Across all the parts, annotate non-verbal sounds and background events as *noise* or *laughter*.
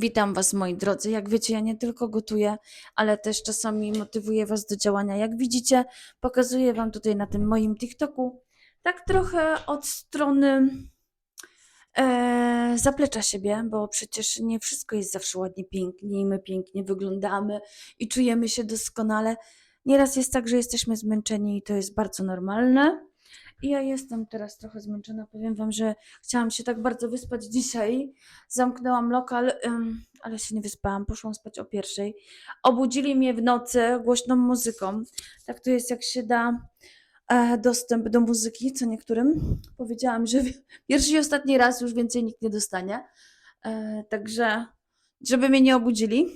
Witam Was, moi drodzy. Jak wiecie, ja nie tylko gotuję, ale też czasami motywuję Was do działania. Jak widzicie, pokazuję Wam tutaj na tym moim TikToku tak trochę od strony e, zaplecza siebie, bo przecież nie wszystko jest zawsze ładnie, pięknie i my pięknie wyglądamy i czujemy się doskonale. Nieraz jest tak, że jesteśmy zmęczeni i to jest bardzo normalne. I ja jestem teraz trochę zmęczona. Powiem Wam, że chciałam się tak bardzo wyspać dzisiaj. Zamknęłam lokal, ale się nie wyspałam. Poszłam spać o pierwszej. Obudzili mnie w nocy głośną muzyką. Tak to jest, jak się da e, dostęp do muzyki, co niektórym. Powiedziałam, że *laughs* pierwszy i ostatni raz już więcej nikt nie dostanie. E, także, żeby mnie nie obudzili,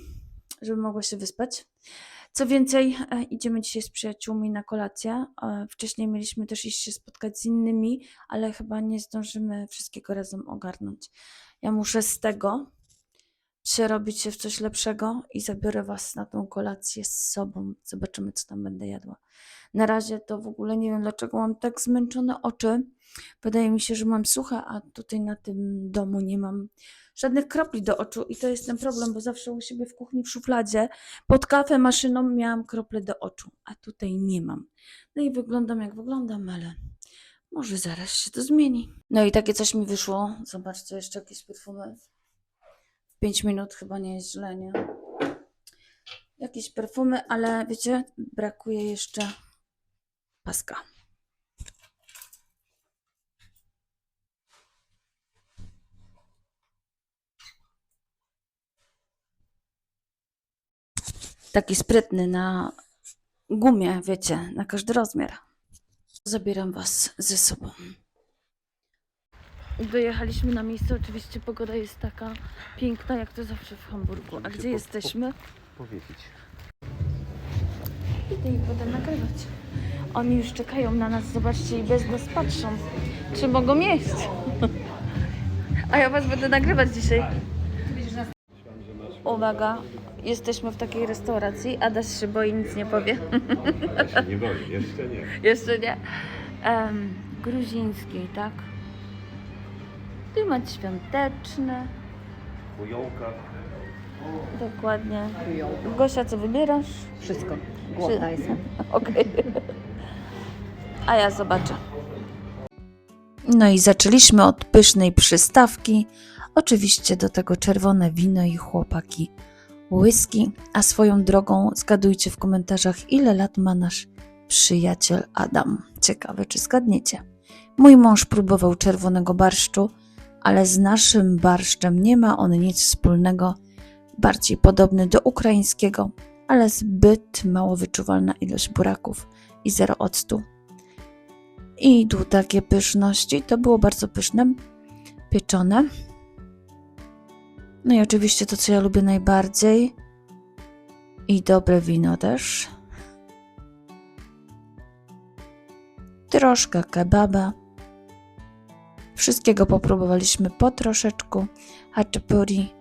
żeby mogła się wyspać. Co więcej, e, idziemy dzisiaj z przyjaciółmi na kolację. E, Wcześniej mieliśmy też iść się spotkać z innymi, ale chyba nie zdążymy wszystkiego razem ogarnąć. Ja muszę z tego przerobić się w coś lepszego i zabiorę Was na tą kolację z sobą. Zobaczymy, co tam będę jadła. Na razie to w ogóle nie wiem, dlaczego mam tak zmęczone oczy. Wydaje mi się, że mam suche, a tutaj na tym domu nie mam żadnych kropli do oczu i to jest ten problem, bo zawsze u siebie w kuchni w szufladzie pod kafę maszyną miałam krople do oczu, a tutaj nie mam. No i wyglądam jak wyglądam, ale może zaraz się to zmieni. No i takie coś mi wyszło. Zobaczcie, jeszcze jakieś perfumy. W 5 minut chyba nie jest źle, nie? Jakieś perfumy, ale wiecie, brakuje jeszcze paska. Taki sprytny na gumie, wiecie, na każdy rozmiar. Zabieram Was ze sobą. Dojechaliśmy na miejsce, oczywiście pogoda jest taka piękna, jak to zawsze w Hamburgu. A gdzie po- jesteśmy? powiedzieć. Idę ich będę nagrywać. Oni już czekają na nas, zobaczcie, i bez nas patrzą, czy mogą jeść. *laughs* A ja Was będę nagrywać dzisiaj. Uwaga, jesteśmy w takiej restauracji. Adaś się boi, nic nie powie. Ja się nie boję, jeszcze nie. *laughs* Jeszcze nie. Em, gruziński, tak? Klimat świąteczny. Kujołka. Dokładnie. Gosia, co wybierasz? Wszystko. Głodna jestem. *laughs* Okej. A ja zobaczę. No i zaczęliśmy od pysznej przystawki. Oczywiście do tego czerwone wino i chłopaki whisky. A swoją drogą zgadujcie w komentarzach, ile lat ma nasz przyjaciel Adam. Ciekawe, czy zgadniecie. Mój mąż próbował czerwonego barszczu, ale z naszym barszczem nie ma on nic wspólnego. Bardziej podobny do ukraińskiego, ale zbyt mało wyczuwalna ilość buraków i zero octu. I tu takie pyszności, to było bardzo pyszne, pieczone. No i oczywiście to, co ja lubię najbardziej. I dobre wino też. Troszkę kebaba. Wszystkiego popróbowaliśmy po troszeczku. Haczapuri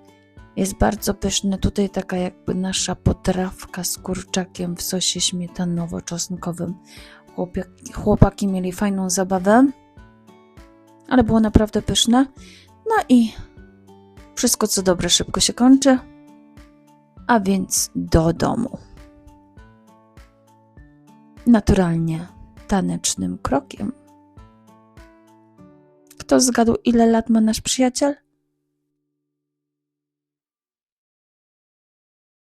jest bardzo pyszne. Tutaj taka jakby nasza potrawka z kurczakiem w sosie śmietanowo-czosnkowym. Chłopaki, chłopaki mieli fajną zabawę, ale było naprawdę pyszne. No i wszystko co dobre szybko się kończy, a więc do domu. Naturalnie tanecznym krokiem. Kto zgadł, ile lat ma nasz przyjaciel?